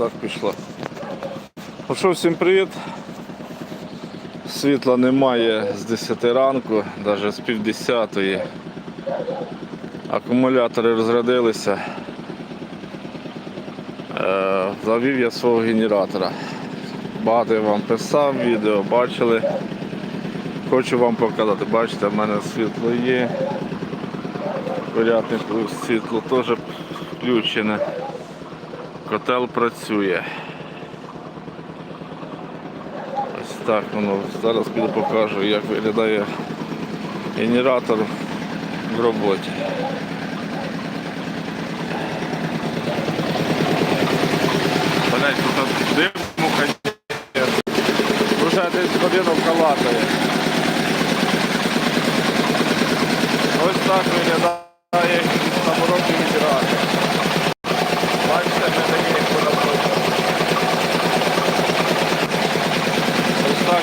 так пішло. Ну що, всім привіт. Світла немає з 10 ранку, навіть з пів 10. Акумулятори розрядилися. Е, Завів я свого генератора. Багато я вам писав, відео бачили. Хочу вам показати, бачите, в мене світло є. Порядник світло теж включене. Котел працює. Ось так воно. Зараз піду покажу, як виглядає генератор в роботі. Блять, тут диму конечно. Уже десь годину калатає. Ось так виглядає саморобний генератор. Бачите, не такий як по роботі. Ось так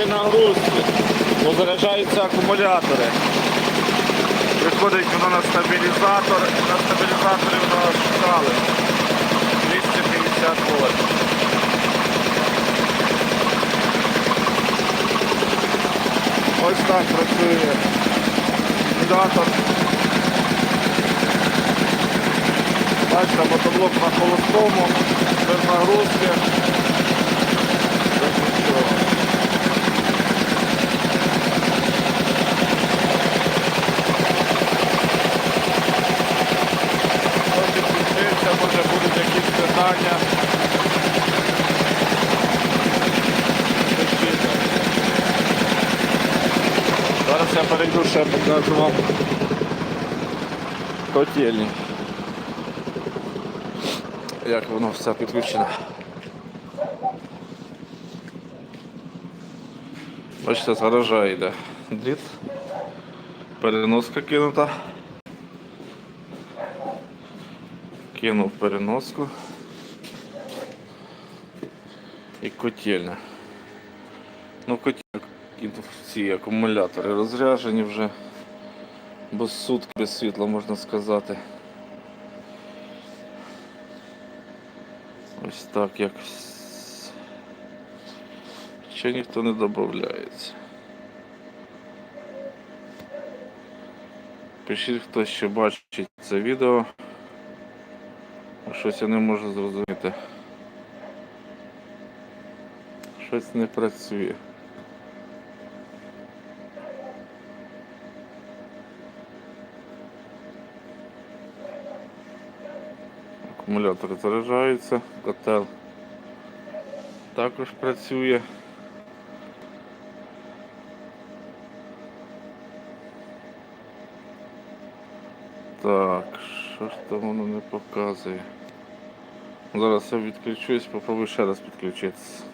При бо заряджаються акумулятори. Приходить воно на стабілізатор, на стабілізаторі воно шкали 250 вольт. Ось так працює генератор. Бачите, мотоблок на холостому, без нагрузки, якісь Зараз я перейду ще покажу вам котельні. Як воно все підключено. Бачите, з гаража йде дріт. Переноска кинута. Кинув переноску. І котельня. Ну, котельня, ці акумулятори розряджені вже без сутки, без світла, можна сказати. Ось так якось. Ще ніхто не додається. Пишіть, хто ще бачить це відео. Щось я не можу зрозуміти. Щось не працює. Акумулятори заряджаються, котел також працює. Так, що ж там воно не показує? Зараз я відключусь, попробую ще раз підключитися.